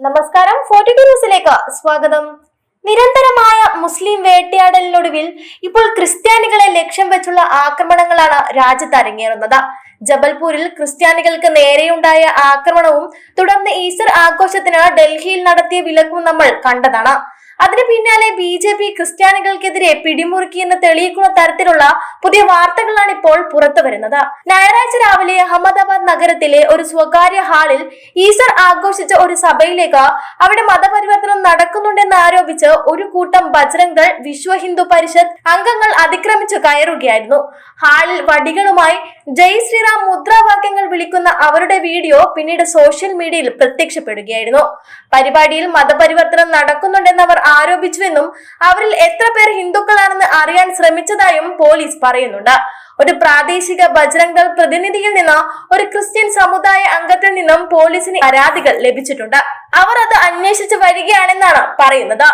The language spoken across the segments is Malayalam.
നമസ്കാരം. ഫോർട്ടി ടു ന്യൂസിലേക്ക് സ്വാഗതം. നിരന്തരമായ മുസ്ലിം വേട്ടയാടലിനൊടുവിൽ ഇപ്പോൾ ക്രിസ്ത്യാനികളെ ലക്ഷ്യം വെച്ചുള്ള ആക്രമണങ്ങളാണ് രാജ്യത്ത് അരങ്ങേറുന്നത്. ജബൽപൂരിൽ ക്രിസ്ത്യാനികൾക്ക് നേരെയുണ്ടായ ആക്രമണവും തുടർന്ന് ഈസ്റ്റർ ആഘോഷത്തിന് ഡൽഹിയിൽ നടത്തിയ വിലക്കും നമ്മൾ കണ്ടതാണ്. അതിന് പിന്നാലെ ബി ജെ പി ക്രിസ്ത്യാനികൾക്കെതിരെ പിടിമുറുക്കിയെന്ന് തെളിയിക്കുന്ന തരത്തിലുള്ള പുതിയ വാർത്തകളാണ് ഇപ്പോൾ പുറത്തു വരുന്നത്. ഞായറാഴ്ച രാവിലെ അഹമ്മദാബാദ് നഗരത്തിലെ ഒരു സ്വകാര്യ ഹാളിൽ ഈസ്റ്റർ ആഘോഷിച്ച ഒരു സഭയിലേക്ക് അവിടെ മതപരിവർത്തനം നടക്കുന്നുണ്ടെന്ന് ആരോപിച്ച് ഒരു കൂട്ടം ബജ്രംഗൾ വിശ്വ ഹിന്ദു പരിഷത്ത് അംഗങ്ങൾ അതിക്രമിച്ചു കയറുകയായിരുന്നു. ഹാളിൽ വടികളുമായി ജയ് ശ്രീറാം മുദ്രാവാക്യങ്ങൾ വിളിക്കുന്ന അവരുടെ വീഡിയോ പിന്നീട് സോഷ്യൽ മീഡിയയിൽ പ്രത്യക്ഷപ്പെടുകയായിരുന്നു. പരിപാടിയിൽ മതപരിവർത്തനം നടക്കുന്നുണ്ടെന്ന് അവർ ആരോപിച്ചുവെന്നും അവരിൽ എത്ര പേർ ഹിന്ദുക്കളാണെന്ന് അറിയാൻ ശ്രമിച്ചതായും പോലീസ് പറയുന്നുണ്ട്. ഒരു പ്രാദേശിക ബജ്രംഗൾ പ്രതിനിധിയിൽ നിന്ന് ഒരു ക്രിസ്ത്യൻ സമുദായ അംഗത്തിൽ നിന്നും പോലീസിന് പരാതികൾ ലഭിച്ചിട്ടുണ്ട്. അവർ അത് അന്വേഷിച്ചു വരികയാണെന്നാണ് പറയുന്നത്.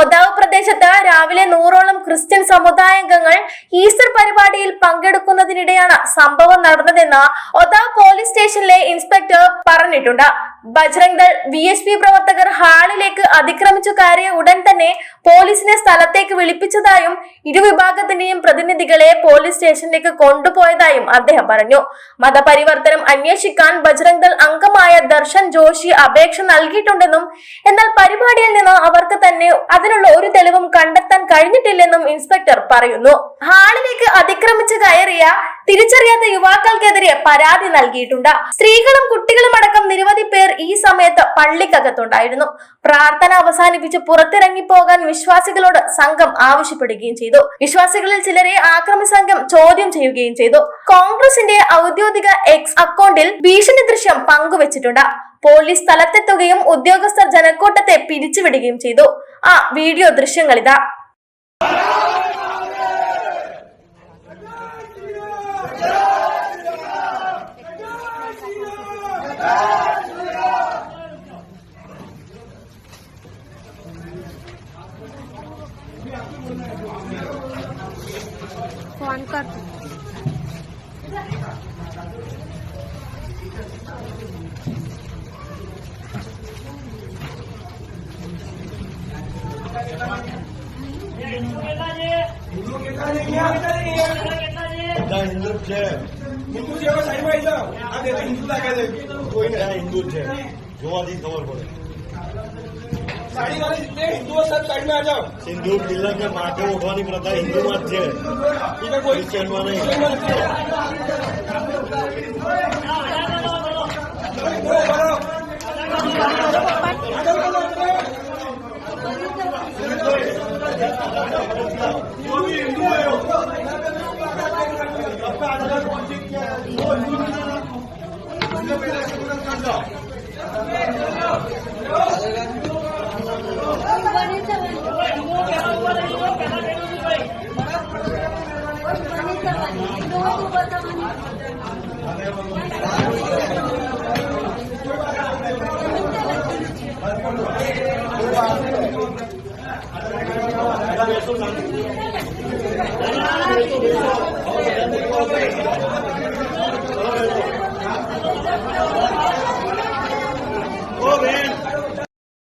ഒതാവ് പ്രദേശത്ത് രാവിലെ നൂറോളം ക്രിസ്ത്യൻ സമുദായാംഗങ്ങൾ ഈസ്റ്റർ പരിപാടിയിൽ പങ്കെടുക്കുന്നതിനിടെയാണ് സംഭവം നടന്നതെന്ന് ഒതാവ് പോലീസ് സ്റ്റേഷനിലെ ഇൻസ്പെക്ടർ പറഞ്ഞിട്ടുണ്ട്. Bajrang Dal V S P പ്രവർത്തകർ ഹാളിലേക്ക് അതിക്രമിച്ചു കയറിയ ഉടൻ തന്നെ പോലീസിനെ സ്ഥലത്തേക്ക് വിളിപ്പിച്ചതായും ഇരുവിഭാഗത്തിന്റെയും പ്രതിനിധികളെ പോലീസ് സ്റ്റേഷനിലേക്ക് കൊണ്ടുപോയതായും അദ്ദേഹം പറഞ്ഞു. മതപരിവർത്തനം അന്വേഷിക്കാൻ ബജ്രംഗ് ദൾ അംഗമായ ദർശൻ ജോഷി അപേക്ഷ നൽകിയിട്ടുണ്ടെന്നും എന്നാൽ പരിപാടിയിൽ നിന്ന് അവർക്ക് തന്നെ അതിനുള്ള ഒരു തെളിവും കണ്ടെത്താൻ കഴിഞ്ഞിട്ടില്ലെന്നും ഇൻസ്പെക്ടർ പറയുന്നു. ഹാളിലേക്ക് അതിക്രമിച്ച് കയറിയ തിരിച്ചറിയാത്ത യുവാക്കൾക്കെതിരെ പരാതി നൽകിയിട്ടുണ്ട്. സ്ത്രീകളും കുട്ടികളും അടക്കം നിരവധി പേർ ഈ സമയത്ത് പള്ളിക്കകത്തുണ്ടായിരുന്നു. പ്രാർത്ഥന അവസാനിപ്പിച്ച് പുറത്തിറങ്ങി പോകാൻ വിശ്വാസികളോട് സംഘം ആവശ്യപ്പെടുകയും ചെയ്തു. വിശ്വാസികളിൽ ചിലരെ ആക്രമി സംഘം ചോദ്യം ചെയ്യുകയും ചെയ്തു. കോൺഗ്രസിന്റെ ഔദ്യോഗിക എക്സ് അക്കൗണ്ടിൽ ഭീഷണി ദൃശ്യം പങ്കുവച്ചിട്ടുണ്ട്. പോലീസ് സ്ഥലത്തെത്തുകയും ഉദ്യോഗസ്ഥർ ജനക്കൂട്ടത്തെ പിരിച്ചുവിടുകയും ചെയ്തു. ആ വീഡിയോ ദൃശ്യങ്ങളിതാ. Juan Carlos. हिंदू છે હિન્દુ જેવા સાહેબ આવી જાઓ આ દેતા હિન્દુ લાગે છે કોઈ ના હિન્દુ છે જોવાથી ખબર પડે साड़ी वाले जितने हिंदू है सब साइड में आ जाओ सिंधु किला के माथे उठवानी प्रथा हिंदू मत है इधर कोई क्रिश्चियन में नहीं हिंदू है आपका आधार पहुंचे क्या है वो हिंदू कर जाओ 来来来来来来来来来来来来来来来来来